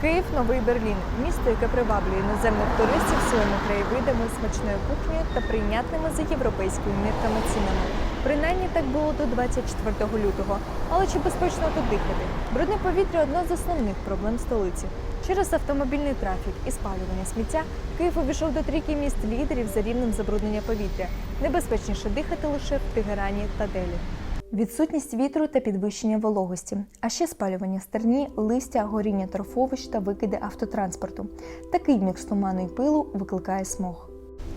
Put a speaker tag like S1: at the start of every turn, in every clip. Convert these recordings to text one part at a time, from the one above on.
S1: Київ новий Берлін місто, яке приваблює іноземних туристів своїми краєвидами, смачною кухнею та прийнятними за європейськими мірками цінами. Принаймні так було до 24 лютого. Але чи безпечно тут дихати? Брудне повітря одна з основних проблем столиці. Через автомобільний трафік і спалювання сміття Київ увійшов до трійки міст лідерів за рівнем забруднення повітря. Небезпечніше дихати лише в Тегерані та Делі. Відсутність вітру та підвищення вологості, а ще спалювання стерні, листя, горіння торфовищ та викиди автотранспорту. Такий мікс туману і пилу викликає смог.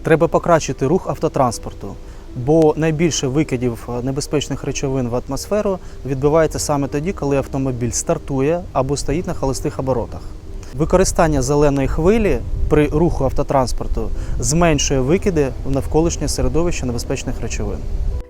S2: Треба покращити рух автотранспорту, бо найбільше викидів е, небезпечних речовин в атмосферу відбувається саме тоді, коли автомобіль стартує або стоїть на холостих оборотах. Використання зеленої хвилі при руху автотранспорту зменшує викиди в навколишнє середовище небезпечних речовин.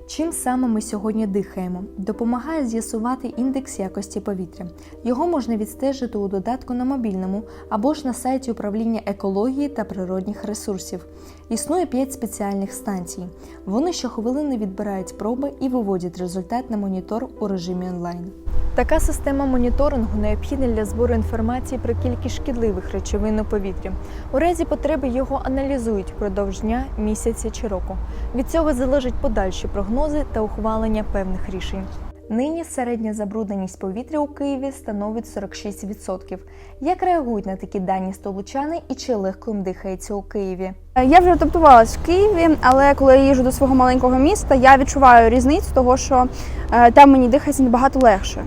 S1: Чим саме ми сьогодні дихаємо? Допомагає з'ясувати індекс якості повітря. Його можна відстежити у додатку на мобільному або ж на сайті управління екології та природних ресурсів. Існує 5 спеціальних станцій. Вони щохвилини відбирають проби і виводять результат на монітор у режимі онлайн. Така система моніторингу необхідна для збору інформації про кількість шкідливих речовин у повітрі. У разі потреби його аналізують впродовж дня, місяця чи року. Від цього залежать подальші прогнози та ухвалення певних рішень. Нині середня забрудненість повітря у Києві становить 46%. Як реагують на такі дані столичани і чи легко їм дихається у Києві?
S3: Я вже адаптувалась в Києві, але коли я їжджу до свого маленького міста, я відчуваю різницю того, що е, там мені дихається набагато легше.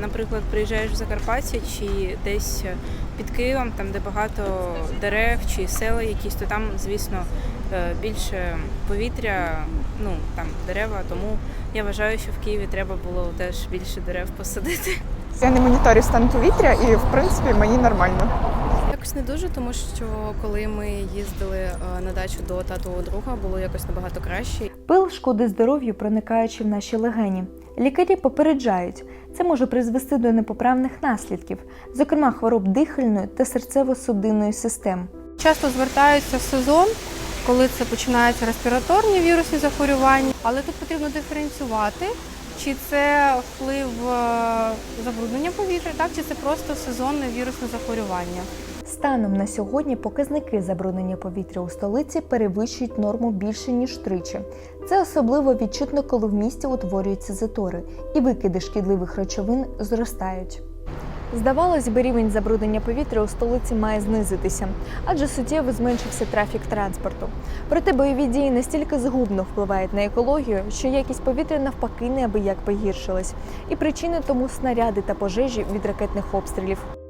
S4: Наприклад, приїжджаєш в Закарпаття чи десь під Києвом, там де багато дерев чи села якісь, то там, звісно, е, більше повітря, ну там дерева. Тому я вважаю, що в Києві треба було теж більше дерев посадити.
S5: Я не моніторю стан повітря і, в принципі, мені нормально.
S6: Якось не дуже, тому що коли ми їздили е, на дачу до татового друга, було якось набагато краще.
S1: Пил шкодить здоров'ю, проникаючи в наші легені. Лікарі попереджають, це може призвести до непоправних наслідків, зокрема хвороб дихальної та серцево-судинної систем.
S7: Часто звертаються в сезон, коли це починаються респіраторні вірусні захворювання, але тут потрібно диференціювати, чи це вплив е, забруднення повітря, так чи це просто сезонне вірусне захворювання.
S1: Станом на сьогодні показники забруднення повітря у столиці перевищують норму більше ніж тричі. Це особливо відчутно, коли в місті утворюються затори, і викиди шкідливих речовин зростають. Здавалось би, рівень забруднення повітря у столиці має знизитися, адже суттєво зменшився трафік транспорту. Проте бойові дії настільки згубно впливають на екологію, що якість повітря навпаки неабияк погіршилась. І причини тому снаряди та пожежі від ракетних обстрілів.